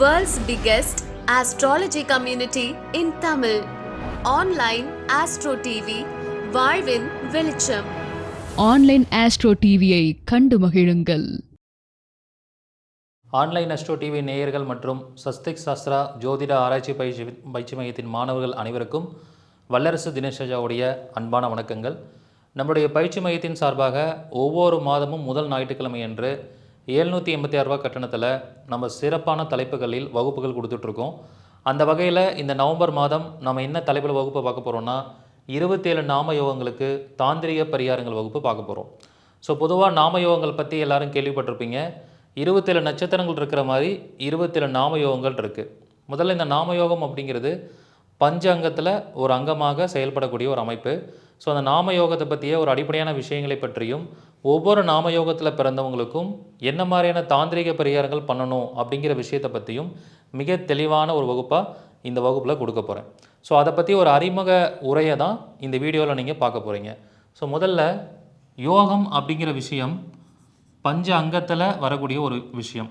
World's biggest astrology community in Tamil. Online Astro TV, வாழ்வின் வெளிச்சம். Online astro டிவியை கண்டு மகிழுங்கள். ஆன்லைன் அஸ்ட்ரோ டிவி நேயர்கள் மற்றும் சஸ்திக் சாஸ்திரா ஜோதிட ஆராய்ச்சி பயிற்சி பயிற்சி மையத்தின் மாணவர்கள் அனைவருக்கும் வல்லரசு தினேஷாவுடைய அன்பான வணக்கங்கள். நம்முடைய பயிற்சி மையத்தின் சார்பாக ஒவ்வொரு மாதமும் முதல் ஞாயிற்றுக்கிழமை அன்று ஏழ்நூற்றி எண்பத்தி ஆறு ரூபா கட்டணத்தில் நம்ம சிறப்பான தலைப்புகளில் வகுப்புகள் கொடுத்துட்ருக்கோம். அந்த வகையில் இந்த நவம்பர் மாதம் நம்ம என்ன தலைப்பில் வகுப்பை பார்க்க போகிறோம்னா இருபத்தேழு நாம யோகங்களுக்கு தாந்திரிக பரிகாரங்கள் வகுப்பு பார்க்க போகிறோம் ஸோ பொதுவாக நாம யோகங்கள் பற்றி எல்லாரும் கேள்விப்பட்டிருப்பீங்க. இருபத்தேழு நட்சத்திரங்கள் இருக்கிற மாதிரி இருபத்தேழு நாம யோகங்கள் இருக்குது முதல்ல இந்த நாம யோகம் அப்படிங்கிறது பஞ்ச அங்கத்தில் ஒரு அங்கமாக செயல்படக்கூடிய ஒரு அமைப்பு. ஸோ அந்த நாம யோகத்தை பற்றிய ஒரு அடிப்படையான விஷயங்களை பற்றியும் ஒவ்வொரு நாம யோகத்தில் பிறந்தவங்களுக்கும் என்ன மாதிரியான தாந்திரிக பரிகாரங்கள் பண்ணணும் அப்படிங்கிற விஷயத்தை பற்றியும் மிக தெளிவான ஒரு வகுப்பாக இந்த வகுப்பில் கொடுக்க போகிறேன் ஸோ அதை பற்றி ஒரு அறிமுக உரையை தான் இந்த வீடியோவில் நீங்கள் பார்க்க போகிறீங்க ஸோ முதல்ல யோகம் அப்படிங்கிற விஷயம் பஞ்ச அங்கத்தில் வரக்கூடிய ஒரு விஷயம்.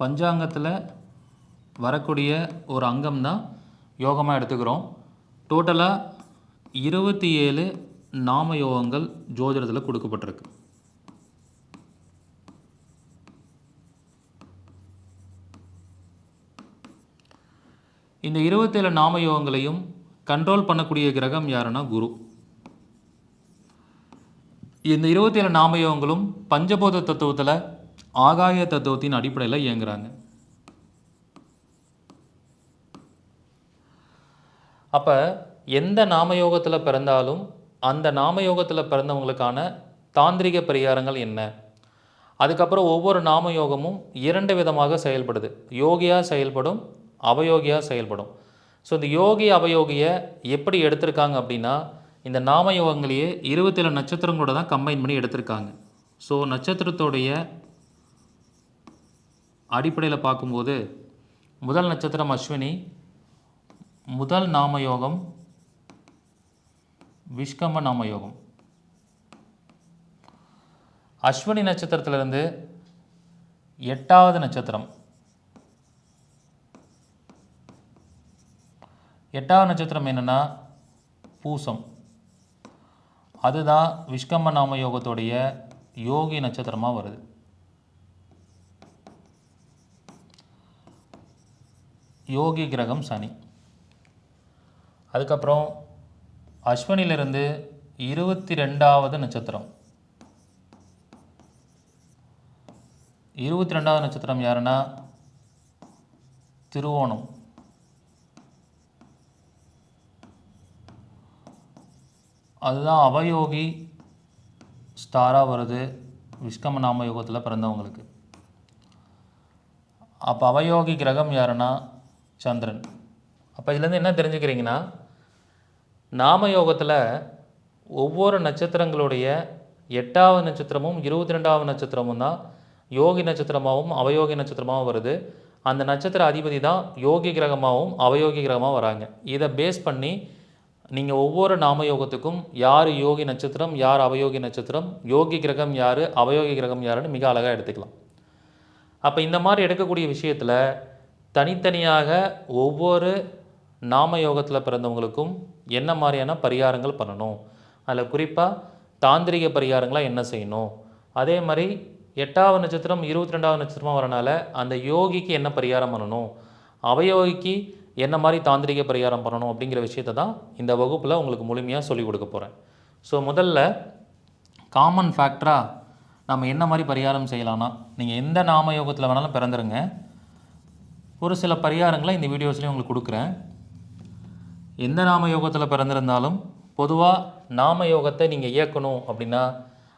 பஞ்சாங்கத்தில் வரக்கூடிய ஒரு அங்கம் தான் யோகமாக எடுத்துக்கிறோம். டோட்டலாக இருபத்தி ஏழு நாம யோகங்கள் ஜோதிடத்தில் கொடுக்கப்பட்டிருக்கு. இந்த இருபத்தேழு நாம யோகங்களையும் கண்ட்ரோல் பண்ணக்கூடிய கிரகம் யாருன்னா குரு. இந்த இருபத்தேழு நாம யோகங்களும் பஞ்சபோத தத்துவத்தில் ஆகாய தத்துவத்தின் அடிப்படையில் இயங்குறாங்க. அப்போ எந்த நாமயோகத்தில் பிறந்தாலும் அந்த நாமயோகத்தில் பிறந்தவங்களுக்கான தாந்திரிக பரிகாரங்கள் என்ன? அதுக்கப்புறம் ஒவ்வொரு நாமயோகமும் இரண்டு விதமாக செயல்படுது. யோகியாக செயல்படும் அவயோகியாக செயல்படும். ஸோ இந்த யோகி அவயோகியை எப்படி எடுத்திருக்காங்க அப்படின்னா இந்த நாமயோகங்களையே இருபத்தேழு நட்சத்திரங்களோட தான் கம்பைன் பண்ணி எடுத்திருக்காங்க. ஸோ நட்சத்திரத்தோடைய அடிப்படையில் பார்க்கும்போது முதல் நட்சத்திரம் அஸ்வினி முதல் நாமயோகம் விஷ்கம்ம நாமயோகம். அஸ்வினி நட்சத்திரத்திலிருந்து எட்டாவது நட்சத்திரம். எட்டாவது நட்சத்திரம் என்னென்னா பூசம். அதுதான் விஷ்கம்ம நாம யோகத்துடைய யோகி நட்சத்திரமாக வருது. யோகி கிரகம் சனி. அதுக்கப்புறம் அஸ்வினிலிருந்து இருபத்தி ரெண்டாவது நட்சத்திரம். இருபத்தி ரெண்டாவது நட்சத்திரம் யாருன்னா? திருவோணம். அதுதான் அவயோகி ஸ்டாராக வருது விஷ்கம நாம யோகத்தில் பிறந்தவங்களுக்கு. அப்போ அவயோகி கிரகம் யாருன்னா? சந்திரன். அப்போ இதுலேருந்து என்ன தெரிஞ்சுக்கிறீங்கன்னா நாம யோகத்தில் ஒவ்வொரு நட்சத்திரங்களுடைய எட்டாவது நட்சத்திரமும் இருபத்தி ரெண்டாவது நட்சத்திரமும் தான் யோகி நட்சத்திரமாகவும் அவயோகி நட்சத்திரமாகவும் வருது. அந்த நட்சத்திர அதிபதி தான் யோகி கிரகமாகவும் அவயோகி கிரகமாகவும் வராங்க. இதை பேஸ் பண்ணி நீங்கள் ஒவ்வொரு நாம யோகத்துக்கும் யார் யோகி நட்சத்திரம் யார் அவயோகி நட்சத்திரம் யோகி கிரகம் யார் அவயோகி கிரகம் யாருன்னு மிக அழகாக எடுத்துக்கலாம். அப்போ இந்த மாதிரி எடுக்கக்கூடிய விஷயத்தில் தனித்தனியாக ஒவ்வொரு நாம யோகத்தில் பிறந்தவங்களுக்கும் என்ன மாதிரியான பரிகாரங்கள் பண்ணணும்? அதில் குறிப்பாக தாந்திரிக பரிகாரங்களாக என்ன செய்யணும்? அதே மாதிரி எட்டாவது நட்சத்திரம் இருபத்தி ரெண்டாவது நட்சத்திரமாக வரனால அந்த யோகிக்கு என்ன பரிகாரம் பண்ணணும்? அவயோகிக்கு என்ன மாதிரி தாந்திரிக பரிகாரம் பண்ணணும் அப்படிங்கிற விஷயத்தை தான் இந்த வகுப்பில் உங்களுக்கு முழுமையாக சொல்லிக் கொடுக்க போகிறேன் ஸோ முதல்ல காமன் ஃபேக்டராக நம்ம என்ன மாதிரி பரிகாரம் செய்யலாம்னா நீங்கள் எந்த நாம யோகத்தில் வேணாலும் பிறந்துருங்க. ஒரு சில பரிகாரங்களை இந்த வீடியோஸ்லேயும் உங்களுக்கு கொடுக்குறேன். எந்த நாம யோகத்தில் பிறந்திருந்தாலும் பொதுவாக நாம யோகத்தை நீங்கள் இயக்கணும் அப்படின்னா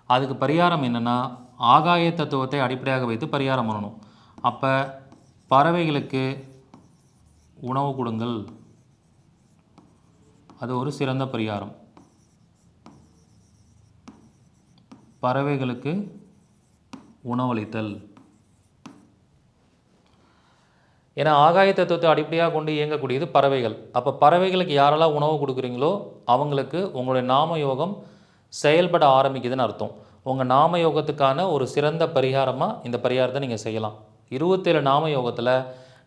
அதுக்கு பரிகாரம் என்னென்னா ஆகாய தத்துவத்தை அடிப்படையாக வைத்து பரிகாரம் பண்ணணும். அப்போ பறவைகளுக்கு உணவு கொடுங்கள். அது ஒரு சிறந்த பரிகாரம். பறவைகளுக்கு உணவளித்தல். ஏன்னா ஆகாய தத்துவத்தை அடிப்படையாக கொண்டு இயங்கக்கூடியது பறவைகள். அப்போ பறவைகளுக்கு யாரெல்லாம் உணவு கொடுக்குறீங்களோ அவங்களுக்கு உங்களுடைய நாம யோகம் செயல்பட ஆரம்பிக்குதுன்னு அர்த்தம். உங்கள் நாம யோகத்துக்கான ஒரு சிறந்த பரிகாரமாக இந்த பரிகாரத்தை நீங்கள் செய்யலாம். இருபத்தேழு நாம யோகத்தில்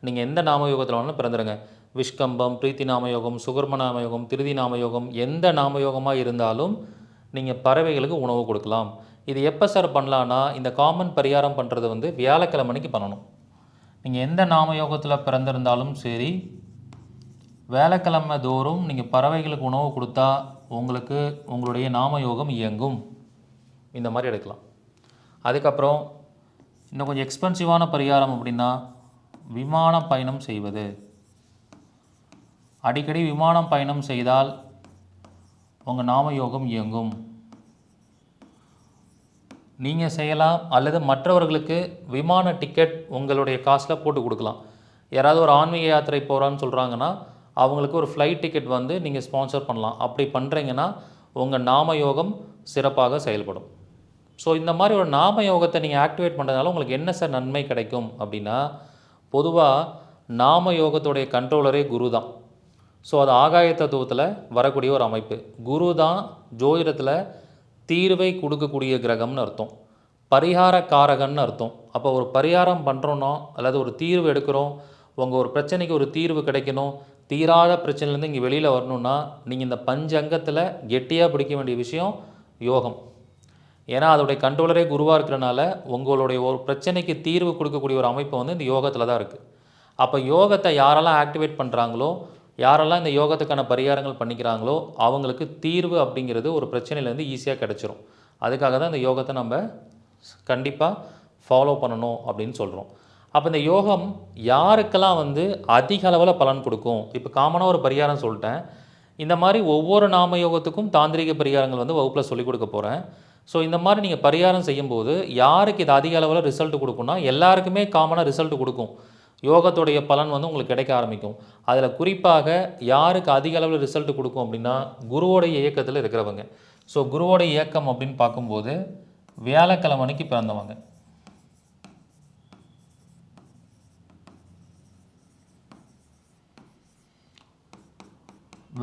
நீங்கள் எந்த நாம யோகத்தில் வேணாலும் பிறந்துருங்க. விஷ்கம்பம் பிரீத்தி நாமயோகம் சுகர்ம நாமயோகம் திருதி நாமயோகம் எந்த நாமயோகமாக இருந்தாலும் நீங்கள் பறவைகளுக்கு உணவு கொடுக்கலாம். இது எப்போ சார் பண்ணலான்னா இந்த காமன் பரிகாரம் பண்ணுறது வந்து வியாழக்கிழமைக்கு பண்ணணும். நீங்கள் எந்த நாமயோகத்தில் பிறந்திருந்தாலும் சரி வேலைக்கிழமை தோறும் நீங்கள் பறவைகளுக்கு உணவு கொடுத்தா உங்களுக்கு உங்களுடைய நாமயோகம் இயங்கும். இந்த மாதிரி எடுக்கலாம். அதுக்கப்புறம் இன்னும் கொஞ்சம் எக்ஸ்பென்சிவான பரிகாரம் அப்படின்னா விமான பயணம் செய்வது. அடிக்கடி விமானம் பயணம் செய்தால் உங்கள் நாமயோகம் இயங்கும். நீங்கள் செய்யலாம் அல்லது மற்றவர்களுக்கு விமான டிக்கெட் உங்களுடைய காசில் போட்டு கொடுக்கலாம். யாராவது ஒரு ஆன்மீக யாத்திரை போகிறான்னு சொல்கிறாங்கன்னா அவங்களுக்கு ஒரு ஃப்ளைட் டிக்கெட் வந்து நீங்கள் ஸ்பான்சர் பண்ணலாம். அப்படி பண்ணுறீங்கன்னா உங்கள் நாமயோகம் சிறப்பாக செயல்படும். ஸோ இந்த மாதிரி ஒரு நாம யோகத்தை நீங்கள் ஆக்டிவேட் பண்ணுறதுனால உங்களுக்கு என்ன சார் நன்மை கிடைக்கும் அப்படின்னா பொதுவாக நாம யோகத்துடைய கண்ட்ரோலரே குரு தான். ஸோ அது ஆகாய தத்துவத்தில் வரக்கூடிய ஒரு அமைப்பு. குரு தான் ஜோதிடத்தில் தீர்வை கொடுக்கக்கூடிய கிரகம்னு அர்த்தம். பரிகார காரகன்னு அர்த்தம். அப்போ ஒரு பரிகாரம் பண்ணுறோன்னா அல்லது ஒரு தீர்வு எடுக்கிறோம் உங்கள் ஒரு பிரச்சனைக்கு ஒரு தீர்வு கிடைக்கணும் தீராத பிரச்சனையிலேருந்து இங்கே வெளியில் வரணும்னா நீங்கள் இந்த பஞ்சங்கத்தில் கெட்டியாக பிடிக்க வேண்டிய விஷயம் யோகம். ஏன்னா அதோடைய கண்ட்ரோலரே குருவாக இருக்கிறனால உங்களுடைய ஒரு பிரச்சனைக்கு தீர்வு கொடுக்கக்கூடிய ஒரு அமைப்பு வந்து இந்த யோகத்தில் தான் இருக்குது அப்போ யோகத்தை யாரெல்லாம் ஆக்டிவேட் பண்ணுறாங்களோ யாரெல்லாம் இந்த யோகத்துக்கான பரிகாரங்கள் பண்ணிக்கிறாங்களோ அவங்களுக்கு தீர்வு அப்படிங்கிறது ஒரு பிரச்சனையிலேருந்து ஈஸியாக கிடச்சிரும். அதுக்காக தான் இந்த யோகத்தை நம்ம கண்டிப்பாக ஃபாலோ பண்ணணும் அப்படின்னு சொல்கிறோம் அப்போ இந்த யோகம் யாருக்கெல்லாம் வந்து அதிக அளவில் பலன் கொடுக்கும்? இப்போ காமனாக ஒரு பரிகாரம் சொல்லிட்டேன். இந்த மாதிரி ஒவ்வொரு நாம யோகத்துக்கும் தாந்திரிக பரிகாரங்கள் வந்து வகுப்பில் சொல்லிக் கொடுக்க போகிறேன் ஸோ இந்த மாதிரி நீங்கள் பரிகாரம் செய்யும்போது யாருக்கு இது அதிக அளவில் ரிசல்ட் கொடுக்கும்னா எல்லாருக்குமே காமனாக ரிசல்ட் கொடுக்கும். யோகத்துடைய பலன் வந்து உங்களுக்கு கிடைக்க ஆரம்பிக்கும். அதில் குறிப்பாக யாருக்கு அதிக அளவில் ரிசல்ட் கொடுக்கும் அப்படின்னா குருவோடைய இயக்கத்தில் இருக்கிறவங்க. ஸோ குருவோடைய இயக்கம் அப்படின்னு பார்க்கும்போது வியாழக்கிழமைக்கு பிறந்தவங்க.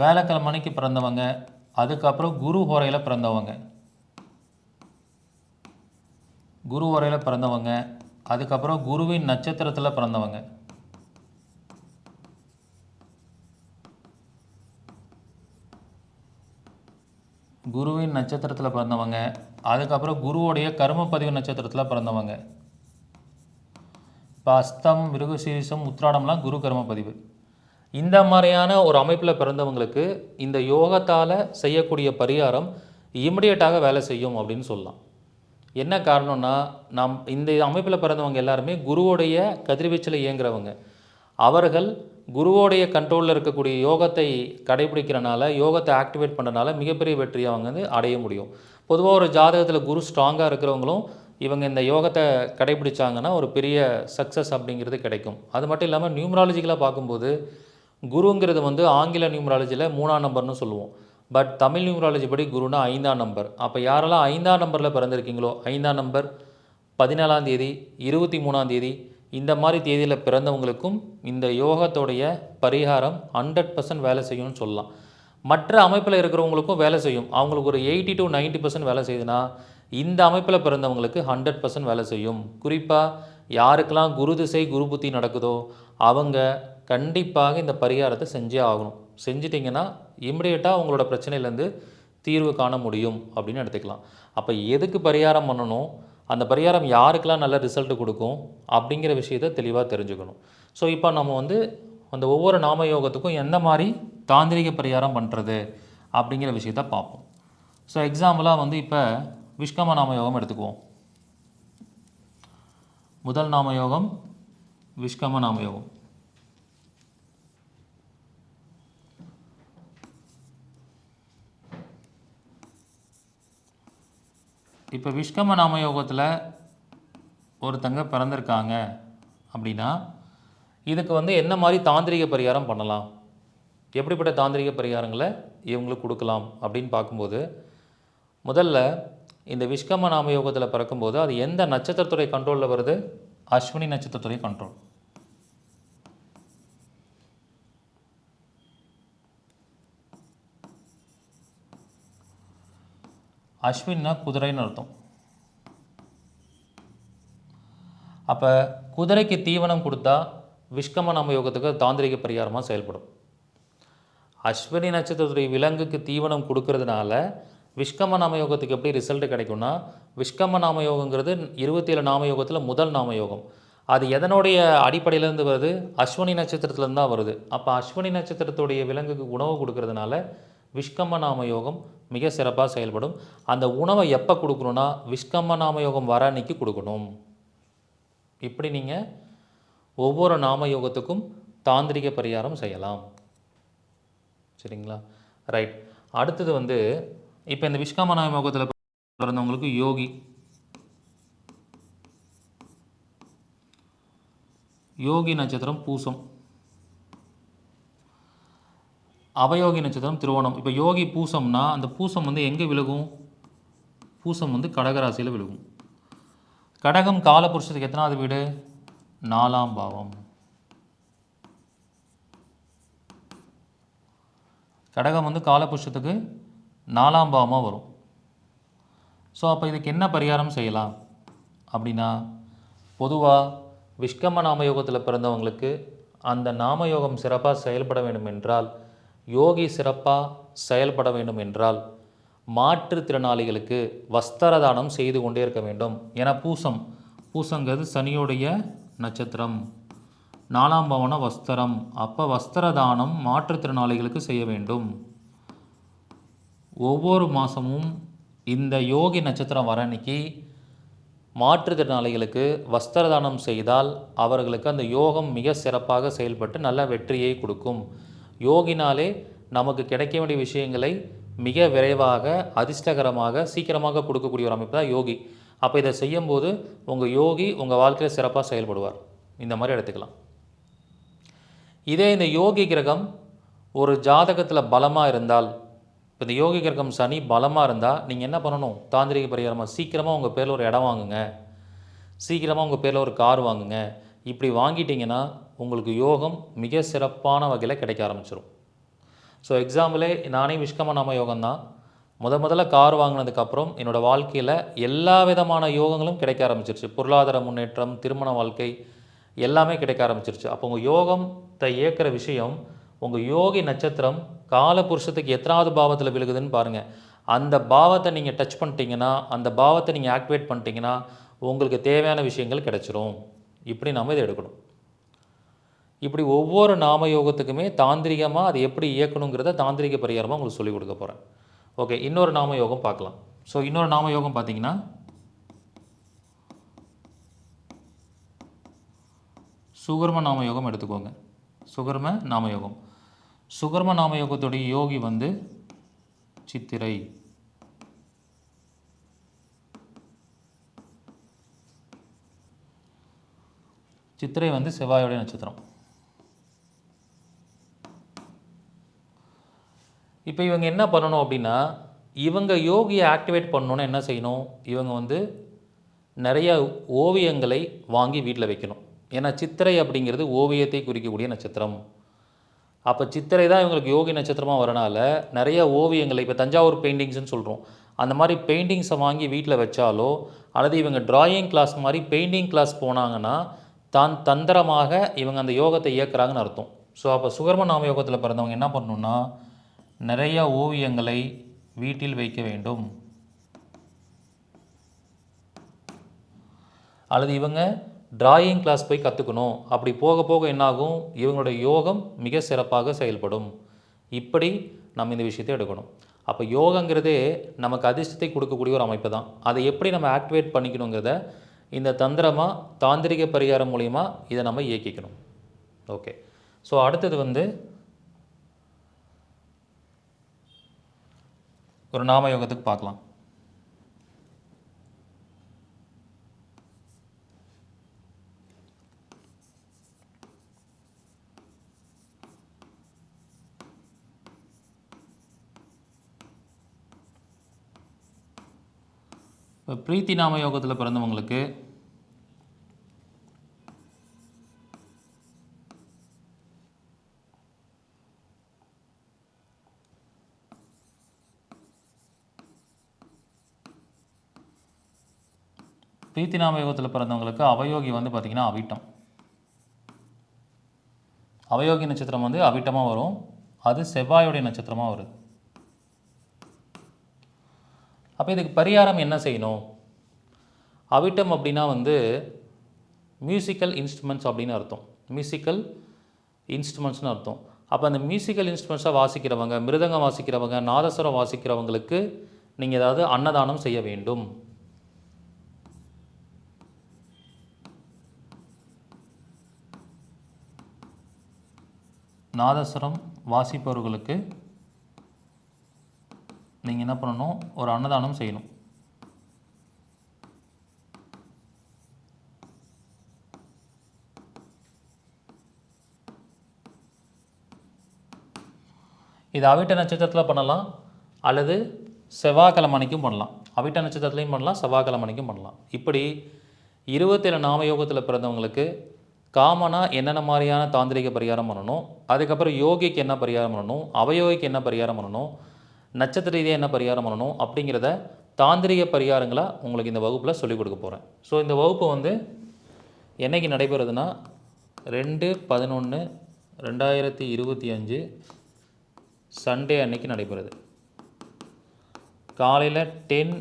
வேலைக்கிழமைக்கு பிறந்தவங்க அதுக்கப்புறம் குரு ஹோரையில் பிறந்தவங்க. குரு ஹோரையில் பிறந்தவங்க அதுக்கப்புறம் குருவின் நட்சத்திரத்தில் பிறந்தவங்க. குருவின் நட்சத்திரத்தில் பிறந்தவங்க. அதுக்கப்புறம் குருவோடைய கர்மப்பதிவு நட்சத்திரத்தில் பிறந்தவங்க. இப்போ அஸ்தம் மிருகசீரிசம் உத்ராடம்லாம் குரு கர்மப்பதிவு. இந்த மாதிரியான ஒரு அமைப்பில் பிறந்தவங்களுக்கு இந்த யோகத்தால் செய்யக்கூடிய பரிகாரம் இமிடியட்டாக வேலை செய்யும் அப்படின்னு சொல்லலாம். என்ன காரணம்னா நாம் இந்த அமைப்பில் பிறந்தவங்க எல்லாருமே குருவோடைய கதிர்வீச்சில் இயங்குறவங்க. அவர்கள் குருவோடைய கண்ட்ரோலில் இருக்கக்கூடிய யோகத்தை கடைபிடிக்கிறனால யோகத்தை ஆக்டிவேட் பண்ணுறனால மிகப்பெரிய வெற்றியை அவங்க வந்து அடைய முடியும். பொதுவாக ஒரு ஜாதகத்தில் குரு ஸ்ட்ராங்காக இருக்கிறவங்களும் இவங்க இந்த யோகத்தை கடைபிடிச்சாங்கன்னா ஒரு பெரிய சக்ஸஸ் அப்படிங்கிறது கிடைக்கும். அது மட்டும் இல்லாமல் நியூமராலஜிக்கலாக பார்க்கும்போது குருங்கிறது வந்து ஆங்கில நியூமராலஜியில் மூணாம் நம்பர்னு சொல்லுவோம். பட் தமிழ் நியூமராலஜி படி குருனா ஐந்தாம் நம்பர் அப்போ யாரெல்லாம் ஐந்தாம் நம்பரில் பிறந்திருக்கீங்களோ ஐந்தாம் நம்பர் பதினாலாம் தேதி இருபத்தி மூணாம் தேதி இந்த மாதிரி தேதியில் பிறந்தவங்களுக்கும் இந்த யோகத்தோடைய பரிகாரம் ஹண்ட்ரட் பர்சன்ட் வேலை செய்யும்னு சொல்லலாம். மற்ற அமைப்பில் இருக்கிறவங்களுக்கும் வேலை செய்யும். அவங்களுக்கு ஒரு எயிட்டி டு 90% பர்சன்ட் வேலை செய்யுதுன்னா இந்த அமைப்பில் பிறந்தவங்களுக்கு ஹண்ட்ரட் பர்சன்ட் வேலை செய்யும். குறிப்பாக யாருக்கெல்லாம் குரு திசை குரு புத்தி நடக்குதோ அவங்க கண்டிப்பாக இந்த பரிகாரத்தை செஞ்சே ஆகணும். செஞ்சிட்டிங்கன்னா இமிடியேட்டாக உங்களோட பிரச்சனையிலேருந்து தீர்வு காண முடியும் அப்படின்னு எடுத்துக்கலாம். அப்போ எதுக்கு பரிகாரம் பண்ணணும்? அந்த பரிகாரம் யாருக்கெல்லாம் நல்ல ரிசல்ட் கொடுக்கும்? அப்படிங்கிற விஷயத்தை தெளிவாக தெரிஞ்சுக்கணும். ஸோ இப்போ நம்ம வந்து அந்த ஒவ்வொரு நாம யோகத்துக்கும் எந்த மாதிரி தாந்திரிக பரிகாரம் பண்ணுறது அப்படிங்கிற விஷயத்த பார்ப்போம். ஸோ எக்ஸாம்பிளாக வந்து இப்போ விஷ்கம நாம யோகம் எடுத்துக்குவோம். முதல் நாம யோகம் விஷ்கம நாம யோகம் இப்போ விஷ்கம நாம யோகத்தில் ஒருத்தங்க பிறந்திருக்காங்க அப்படின்னா இதுக்கு வந்து என்ன மாதிரி தாந்திரிக பரிகாரம் பண்ணலாம்? எப்படிப்பட்ட தாந்திரிக பரிகாரங்களை இவங்களுக்கு கொடுக்கலாம் அப்படின்னு பார்க்கும்போது முதல்ல இந்த விஷ்கம நாம யோகத்தில் பிறக்கும்போது அது எந்த நட்சத்திரத்துடைய கண்ட்ரோலில் வருது? அஸ்வினி நட்சத்திரத்துடைய கண்ட்ரோல் அஸ்வின்னா குதிரைன்னு அர்த்தம். அப்போ குதிரைக்கு தீவனம் கொடுத்தா விஷ்கம நாம யோகத்துக்கு தாந்திரிக பரிகாரமாக செயல்படும். அஸ்வினி நட்சத்திரத்துடைய விலங்குக்கு தீவனம் கொடுக்கறதுனால விஷ்கம நாம யோகத்துக்கு எப்படி ரிசல்ட் கிடைக்கும்னா விஷ்கம நாம யோகங்கிறது இருபத்தி ஏழு நாம யோகத்தில் முதல் நாம யோகம். அது எதனுடைய அடிப்படையிலேருந்து வருது? அஸ்வினி நட்சத்திரத்துலேருந்து தான் வருது. அப்போ அஸ்வினி நட்சத்திரத்துடைய விலங்குக்கு உணவு கொடுக்கறதுனால விஷ்கம்ம நாம யோகம் மிக சிறப்பாக செயல்படும். அந்த உணவை எப்போ கொடுக்கணுன்னா விஷ்கம்ம நாம யோகம் வர அன்னைக்கு கொடுக்கணும். இப்படி நீங்கள் ஒவ்வொரு நாம யோகத்துக்கும் தாந்திரிக பரிகாரம் செய்யலாம். சரிங்களா? ரைட் அடுத்தது வந்து இப்போ இந்த விஷ்கம நாம யோகத்தில் பிறந்தவங்களுக்கு யோகி. யோகி நட்சத்திரம் பூசம். அவயோகி நட்சத்திரம் திருவோணம். இப்போ யோகி பூசம்னா அந்த பூசம் வந்து எங்கே விழுகும்? பூசம் வந்து கடகராசியில் விழுகும். கடகம் காலபுருஷத்துக்கு எத்தனாவது வீடு? நாலாம் பாவம். கடகம் வந்து காலபுருஷத்துக்கு நாலாம் பாவமாக வரும். ஸோ அப்போ இதுக்கு என்ன பரிகாரம் செய்யலாம்? அப்படின்னா பொதுவாக விஷ்கம நாமயோகத்தில் பிறந்தவங்களுக்கு அந்த நாமயோகம் சிறப்பாக செயல்பட வேண்டும் என்றால் யோகி சிறப்பாக செயல்பட வேண்டும் என்றால் மாற்றுத்திறனாளிகளுக்கு வஸ்திரதானம் செய்து கொண்டே இருக்க வேண்டும். என பூசம். பூசங்கிறது சனியோடைய நட்சத்திரம். நாலாம் பவன வஸ்திரம். அப்போ வஸ்திரதானம் மாற்றுத்திறனாளிகளுக்கு செய்ய வேண்டும். ஒவ்வொரு மாதமும் இந்த யோகி நட்சத்திரம் வர அன்னைக்கு மாற்றுத்திறனாளிகளுக்கு வஸ்திரதானம் செய்தால் அவர்களுக்கு அந்த யோகம் மிக சிறப்பாக செயல்பட்டு நல்ல வெற்றியை கொடுக்கும். யோகினாலே நமக்கு கிடைக்க வேண்டிய விஷயங்களை மிக விரைவாக அதிர்ஷ்டகரமாக சீக்கிரமாக கொடுக்கக்கூடிய ஒரு அமைப்பு தான் யோகி. அப்போ இதை செய்யும்போது உங்கள் யோகி உங்கள் வாழ்க்கையில் சிறப்பாக செயல்படுவார். இந்த மாதிரி எடுத்துக்கலாம். இதே இந்த யோகி கிரகம் ஒரு ஜாதகத்தில் பலமாக இருந்தால் இப்போ இந்த யோகி கிரகம் சனி பலமாக இருந்தால் நீங்கள் என்ன பண்ணணும்? தாந்திரிக பரிகாரமாக சீக்கிரமாக உங்கள் பேரில் ஒரு இடம் வாங்குங்க. சீக்கிரமாக உங்கள் பேரில் ஒரு கார் வாங்குங்க. இப்படி வாங்கிட்டிங்கன்னா உங்களுக்கு யோகம் மிக சிறப்பான வகையில் கிடைக்க ஆரம்பிச்சிடும் ஸோ எக்ஸாம்பிளே நானே விஷ்கம நாம யோகம் தான். முத முதல்ல கார் வாங்கினதுக்கப்புறம் என்னோடய வாழ்க்கையில் எல்லா விதமான யோகங்களும் கிடைக்க ஆரம்பிச்சிருச்சு. பொருளாதார முன்னேற்றம் திருமண வாழ்க்கை எல்லாமே கிடைக்க ஆரம்பிச்சிருச்சு. அப்போ உங்கள் யோகத்தை இயக்கிற விஷயம் உங்கள் யோகி நட்சத்திரம் கால புருஷத்துக்கு எத்தனாவது பாவத்தில் விழுகுதுன்னு பாருங்கள் அந்த பாவத்தை நீங்கள் டச் பண்ணிட்டீங்கன்னா அந்த பாவத்தை நீங்கள் ஆக்டிவேட் பண்ணிட்டீங்கன்னா உங்களுக்கு தேவையான விஷயங்கள் கிடைச்சிரும். இப்படி நம்ம இதை எடுக்கணும். இப்படி ஒவ்வொரு நாம யோகத்துக்குமே தாந்திரிகமாக அதை எப்படி இயக்கணுங்கிறத தாந்திரிக பரிகாரமாக உங்களுக்கு சொல்லிக் கொடுக்க போகிறேன் ஓகே இன்னொரு நாம யோகம் பார்க்கலாம். ஸோ இன்னொரு நாம யோகம் பார்த்தீங்கன்னா சுகர்ம நாம யோகம் எடுத்துக்கோங்க. சுகர்ம நாம யோகம் சுகர்ம நாம யோகத்துடைய யோகி வந்து சித்திரை. சித்திரை வந்து செவ்வாயோடைய நட்சத்திரம். இப்போ இவங்க என்ன பண்ணணும் அப்படின்னா இவங்க யோகியை ஆக்டிவேட் பண்ணணுன்னா என்ன செய்யணும்? இவங்க வந்து நிறைய ஓவியங்களை வாங்கி வீட்டில் வைக்கணும். ஏன்னா சித்திரை அப்படிங்கிறது ஓவியத்தை குறிக்கக்கூடிய நட்சத்திரம். அப்போ சித்திரை தான் இவங்களுக்கு யோகி நட்சத்திரமாக வரனால நிறைய ஓவியங்களை இப்போ தஞ்சாவூர் பெயிண்டிங்ஸ்னு சொல்கிறோம் அந்த மாதிரி பெயிண்டிங்ஸை வாங்கி வீட்டில் வச்சாலோ அல்லது இவங்க டிராயிங் கிளாஸ் மாதிரி பெயிண்டிங் கிளாஸ் போனாங்கன்னா தான் தந்திரமாக இவங்க அந்த யோகத்தை இயக்குறாங்கன்னு அர்த்தம். ஸோ அப்போ சுகர்ம நாம யோகத்தில் பிறந்தவங்க என்ன பண்ணணுன்னா நிறைய ஓவியங்களை வீட்டில் வைக்க வேண்டும். அல்லது இவங்க டிராயிங் கிளாஸ் போய் கற்றுக்கணும் அப்படி போக போக என்னாகும்? இவங்களுடைய யோகம் மிக சிறப்பாக செயல்படும். இப்படி நம்ம இந்த விஷயத்தை எடுக்கணும். அப்போ யோகங்கிறதே நமக்கு அதிர்ஷ்டத்தை கொடுக்கக்கூடிய ஒரு அமைப்பு தான். அதை எப்படி நம்ம ஆக்டிவேட் பண்ணிக்கணுங்கிறத இந்த தந்திரமாக தாந்திரிக பரிகாரம் மூலிமா இதை நம்ம இயக்கிக்கணும். ஓகே ஸோ அடுத்தது வந்து ஒரு நாம யோகத்துக்கு பார்க்கலாம். இப்போ பிரீத்தி நாம யோகத்தில் பிறந்தவங்களுக்கு பிரீத்தி யோகத்தில் பிறந்தவங்களுக்கு அவயோகி வந்து பார்த்திங்கன்னா அவிட்டம். அவயோகி நட்சத்திரம் வந்து அவிட்டமாக வரும். அது செவ்வாயுடைய நட்சத்திரமாக வருது. அப்போ இதுக்கு பரிகாரம் என்ன செய்யணும்? அவிட்டம் அப்படின்னா வந்து மியூசிக்கல் இன்ஸ்ட்ருமெண்ட்ஸ் அப்படின்னு அர்த்தம். மியூசிக்கல் இன்ஸ்ட்ருமெண்ட்ஸ்னு அர்த்தம். அப்போ அந்த மியூசிக்கல் இன்ஸ்ட்ருமெண்ட்ஸாக வாசிக்கிறவங்க மிருதங்கம் வாசிக்கிறவங்க நாதஸ்வரம் வாசிக்கிறவங்களுக்கு நீங்கள் ஏதாவது அன்னதானம் செய்ய வேண்டும். நாதஸ்வரம் வாசிப்பவர்களுக்கு நீங்கள் என்ன பண்ணணும்? ஒரு அன்னதானம் செய்யணும். இது அவிட்ட நட்சத்திரத்தில் பண்ணலாம். அல்லது செவ்வாய்க்கிழமை அன்னைக்கும் பண்ணலாம். அவிட்ட நட்சத்திரத்துலையும் பண்ணலாம் செவ்வாய்க்கிழமை அன்னைக்கும் பண்ணலாம். இப்படி இருபத்தேழு நாமயோகத்தில் பிறந்தவங்களுக்கு காமனாக என்னென்ன மாதிரியான தாந்திரிக பரிகாரம் பண்ணணும்? அதுக்கப்புறம் யோகிக்கு என்ன பரிகாரம் பண்ணணும்? அவயோகிக்கு என்ன பரிகாரம் பண்ணணும்? நட்சத்திர ரீதியாக என்ன பரிகாரம் பண்ணணும்? அப்படிங்கிறத தாந்திரிக பரிகாரங்களை உங்களுக்கு இந்த வகுப்பில் சொல்லிக் கொடுக்க போகிறேன் ஸோ இந்த வகுப்பு வந்து என்னைக்கு நடைபெறுதுன்னா ரெண்டு பதினொன்று ரெண்டாயிரத்தி இருபத்தி அஞ்சு சண்டே அன்னைக்கு நடைபெறுது. காலையில் டென்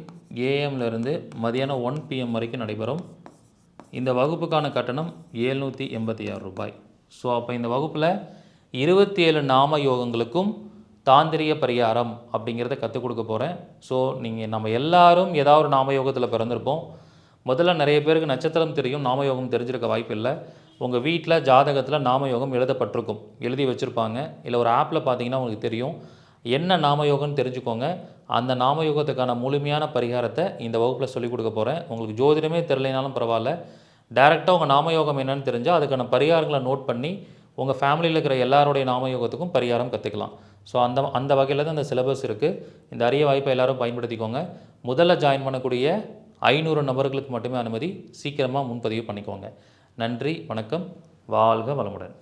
ஏஎம்லேருந்து மதியானம் ஒன் பிஎம் வரைக்கும் நடைபெறும். இந்த வகுப்புக்கான கட்டணம் ஏழ்நூற்றி எண்பத்தி ஆறு ரூபாய். ஸோ அப்போ இந்த வகுப்பில் இருபத்தி ஏழு நாம யோகங்களுக்கும் தாந்திரிய பரிகாரம் அப்படிங்கிறத கற்றுக் கொடுக்க போகிறேன் ஸோ நீங்கள் நம்ம எல்லாரும் ஏதாவது ஒரு நாம யோகத்தில் பிறந்திருப்போம். முதல்ல நிறைய பேருக்கு நட்சத்திரம் தெரியும் நாமயோகம் தெரிஞ்சிருக்க வாய்ப்பு இல்லை. உங்கள் வீட்டில் ஜாதகத்தில் நாமயோகம் எழுதப்பட்டிருக்கும். எழுதி வச்சுருப்பாங்க. இல்லை ஒரு ஆப்பில் பார்த்தீங்கன்னா உங்களுக்கு தெரியும். என்ன நாமயோகம்னு தெரிஞ்சுக்கோங்க. அந்த நாமயோகத்துக்கான முழுமையான பரிகாரத்தை இந்த வகுப்பில் சொல்லிக் கொடுக்க போகிறேன் உங்களுக்கு ஜோதிடமே தெரிலைனாலும் பரவாயில்ல. டேரெக்டாக உங்கள் நாமயோகம் என்னன்னு தெரிஞ்சால் அதுக்கான பரிகாரங்களை நோட் பண்ணி உங்கள் ஃபேமிலியில் இருக்கிற எல்லாருடைய நாமயோகத்துக்கும் பரிகாரம் கற்றுக்கலாம் ஸோ அந்த அந்த வகையில் தான் இந்த சிலபஸ் இருக்குது இந்த அரிய வாய்ப்பை எல்லோரும் பயன்படுத்திக்கோங்க. முதல்ல ஜாயின் பண்ணக்கூடிய ஐநூறு நபர்களுக்கு மட்டுமே அனுமதி. சீக்கிரமாக முன்பதிவு பண்ணிக்கோங்க. நன்றி வணக்கம். வாழ்க வளமுடன்.